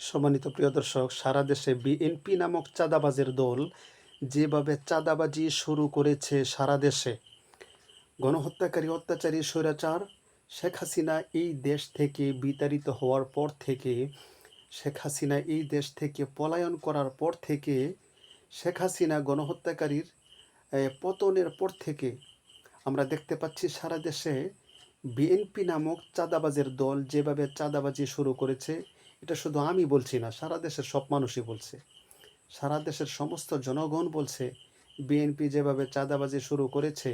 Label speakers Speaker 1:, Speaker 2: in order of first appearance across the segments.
Speaker 1: সম্মানিত প্রিয় দর্শক, সারা দেশে বিএনপি নামক চাঁদাবাজের দল যেভাবে চাঁদাবাজি শুরু করেছে সারা দেশে। গণহত্যাকারী অত্যাচারী স্বৈরাচার শেখ হাসিনা এই দেশ থেকে বিতাড়িত হওয়ার পর থেকে, শেখ হাসিনা এই দেশ থেকে পলায়ন করার পর থেকে, শেখ হাসিনা গণহত্যাকারীর পতনের পর থেকে আমরা দেখতে পাচ্ছি সারা দেশে বিএনপি নামক চাঁদাবাজের দল যেভাবে চাঁদাবাজি শুরু করেছে এটা শুধু আমি বলছি না, সারা দেশের সব মানুষই বলছে। সারা দেশের সমস্ত জনগণ বলছে, বিএনপি যেভাবে চাঁদাবাজি শুরু করেছে,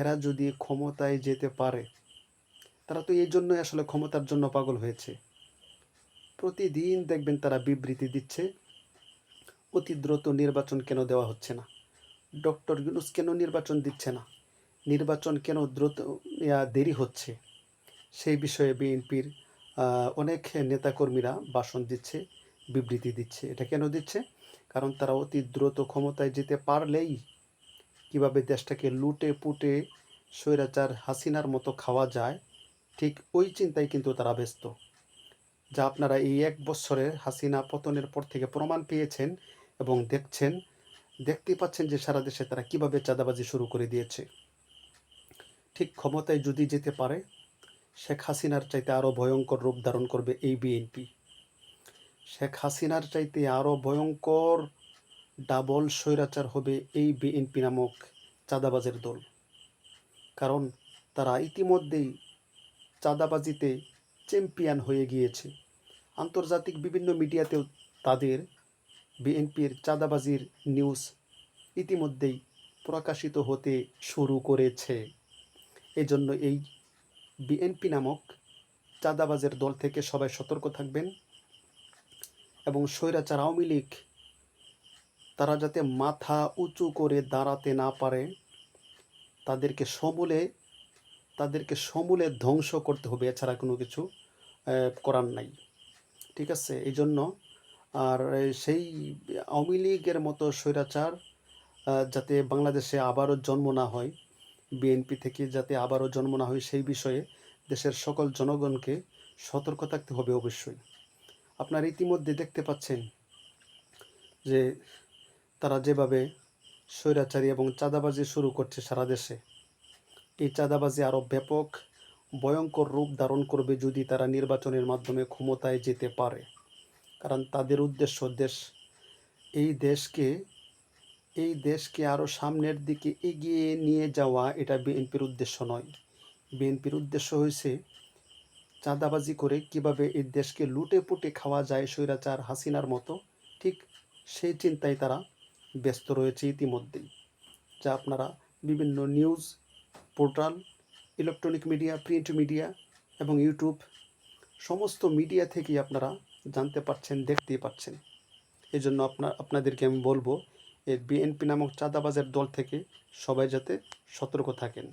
Speaker 1: এরা যদি ক্ষমতায় যেতে পারে, তারা তো এই জন্যই আসলে ক্ষমতার জন্য পাগল হয়েছে। প্রতিদিন দেখবেন তারা বিবৃতি দিচ্ছে, অতি দ্রুত নির্বাচন কেন দেওয়া হচ্ছে না? ডক্টর ইউনুস কেন নির্বাচন দিচ্ছে না? নির্বাচন কেন দ্রুত দেরি হচ্ছে? সেই বিষয়ে বিএনপির অনেক নেতাকর্মীরা ভাষণ দিচ্ছে, বিবৃতি দিচ্ছে। এটা কেন দিচ্ছে? কারণ তারা অতি দ্রুত ক্ষমতায় যেতে পারলেই কীভাবে দেশটাকে লুটে পুটে স্বৈরাচার হাসিনার মতো খাওয়া যায়, ঠিক ওই চিন্তায় কিন্তু তারা ব্যস্ত। যা আপনারা এই এক বছরে হাসিনা পতনের পর থেকে প্রমাণ পেয়েছেন এবং দেখছেন, দেখতেই পাচ্ছেন যে সারা দেশে তারা কীভাবে চাঁদাবাজি শুরু করে দিয়েছে। ঠিক ক্ষমতায় যদি যেতে পারে শেখ হাসিনার চাইতে আরও ভয়ঙ্কর রূপ ধারণ করবে এই বিএনপি। শেখ হাসিনার চাইতে আরও ভয়ঙ্কর ডাবল স্বৈরাচার হবে এই বিএনপি নামক চাঁদাবাজের দল। কারণ তারা ইতিমধ্যেই চাঁদাবাজিতে চ্যাম্পিয়ন হয়ে গিয়েছে। আন্তর্জাতিক বিভিন্ন মিডিয়াতেও তাদের বিএনপির চাঁদাবাজির নিউজ ইতিমধ্যেই প্রকাশিত হতে শুরু করেছে। এজন্য এই বিএনপি নামক চাঁদাবাজের দল থেকে সবাই সতর্ক থাকবেন এবং স্বৈরাচার আওয়ামী লীগ, তারা যাতে মাথা উঁচু করে দাঁড়াতে না পারে, তাদেরকে সমূলে তাদেরকে সমূলে ধ্বংস করতে হবে, এছাড়া কোনো কিছু করার নাই। ঠিক আছে? এই জন্য আর সেই আওয়ামী লীগের মতো স্বৈরাচার যাতে বাংলাদেশে আবারও জন্ম না হয় বিএনপি থেকে যাতে আবারও জন্ম না হয় সেই বিষয়ে দেশের সকল জনগণকে সতর্ক থাকতে হবে অবশ্যই। আপনারা ইতিমধ্যে দেখতে পাচ্ছেন যে তারা যেভাবে স্বৈরাচারী এবং চাঁদাবাজি শুরু করছে সারা দেশে। এই চাঁদাবাজি আরও ব্যাপক, ভয়ঙ্কর রূপ ধারণ করবে যদি তারা নির্বাচনের মাধ্যমে ক্ষমতায় যেতে পারে। কারণ তাদের উদ্দেশ্য দেশ, এই দেশকে এই দেশকে আরও সামনের দিকে এগিয়ে নিয়ে যাওয়া এটা বিএনপির উদ্দেশ্য নয়। বিএনপির উদ্দেশ্য হয়েছে চাঁদাবাজি করে কীভাবে এই দেশকে লুটে পুটে খাওয়া যায় স্বৈরাচার হাসিনার মতো। ঠিক সেই চিন্তায় তারা ব্যস্ত রয়েছে ইতিমধ্যেই। যা আপনারা বিভিন্ন news portal, electronic media, print media এবং ইউটিউব সমস্ত মিডিয়া থেকেই আপনারা জানতে পারছেন, দেখতেই পাচ্ছেন এই জন্য আপনার, আপনাদেরকে আমি বলব এই বিএনপি নামক চাঁদাবাজের দল থেকে সবাই যাতে সতর্ক থাকেন।